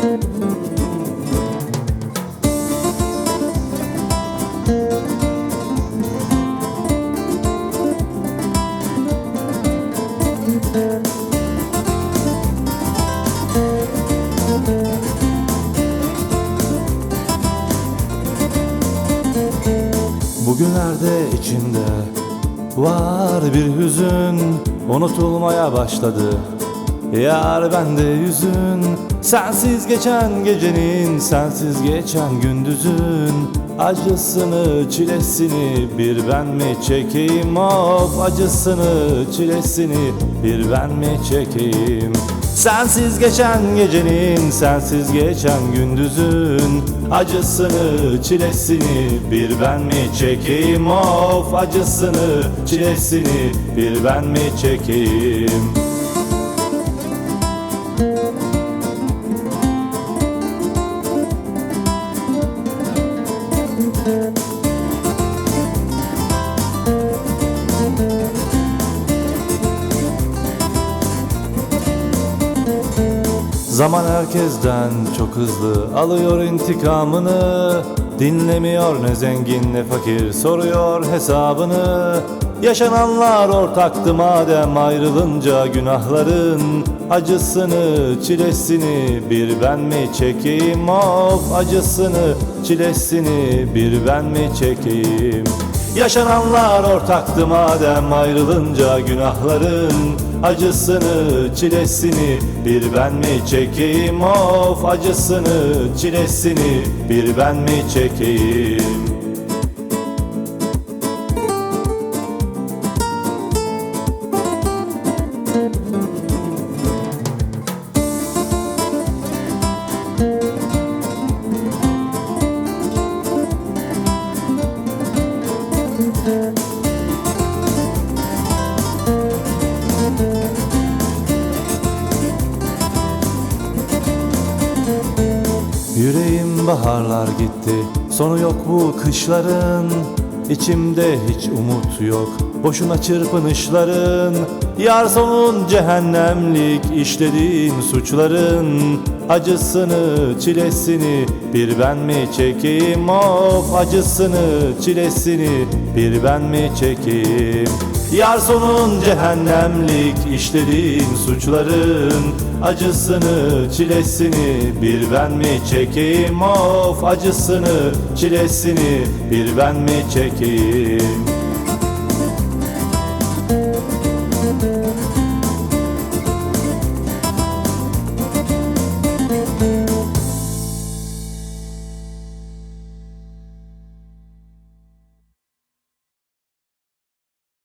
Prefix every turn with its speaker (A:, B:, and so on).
A: Bugünlerde içimde var bir hüzün Unutulmaya başladı. Yar bende yüzün Sensiz geçen gecenin Sensiz geçen gündüzün. Acısını çilesini bir ben mi çekeyim? Of acısını çilesini bir ben mi çekeyim? Sensiz geçen gecenin Sensiz geçen gündüzün. Acısını çilesini bir ben mi çekeyim? Of acısını çilesini bir ben mi çekeyim Zaman herkesten çok hızlı alıyor intikamını Dinlemiyor ne zengin ne fakir soruyor hesabını. Yaşananlar ortaktı madem ayrılınca günahların. Acısını çilesini bir ben mi çekeyim? Of acısını çilesini bir ben mi çekeyim Yaşananlar ortaktı madem ayrılınca günahların Acısını çilesini bir ben mi çekeyim? Of acısını çilesini bir ben mi çekeyim Yüreğim baharlar gitti Sonu yok bu kışların. İçimde hiç umut yok Boşuna çırpınışların Yar sonun cehennemlik işlediğin suçların Acısını çilesini bir ben mi çekeyim? Of acısını çilesini bir ben mi çekeyim? Yar sonun cehennemlik işlediğin suçların Acısını çilesini bir ben mi çekeyim? Of acısını çilesini bir ben mi çekeyim